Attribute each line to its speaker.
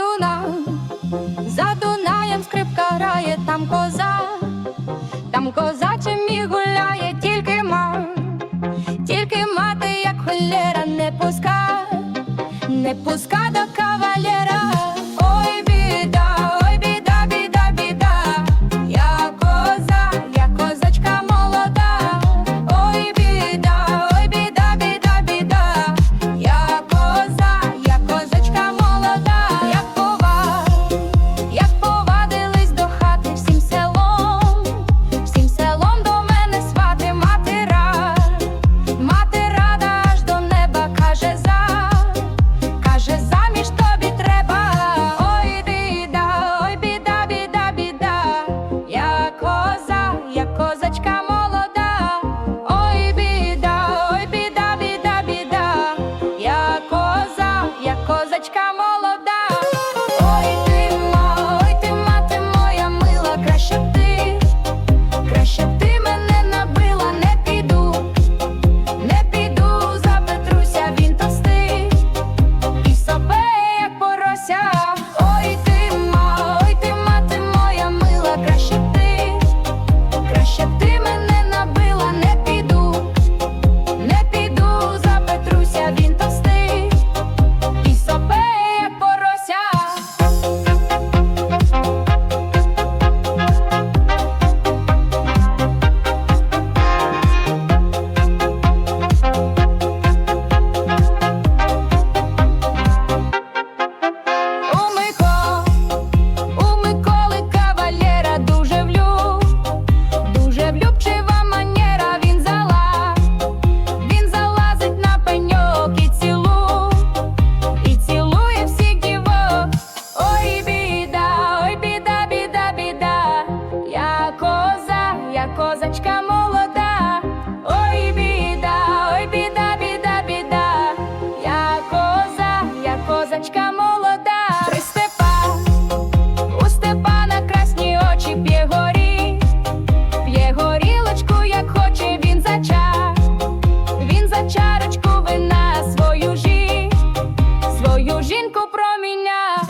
Speaker 1: Дунав, за Дунаєм скрипка грає, там коза, там козачим і гуляє, тільки мам, тільки мати, як холєра, не пуска, не пуска до кавалера, ой біда. казачка молода, ой біда, ой біда, біда, біда, я коза, я козачка молода, Три степа, у степана красні очі п'є горість, п'є горілочку, як хоче він за час, він за чарочку вина свою жість, свою жінку проміняв.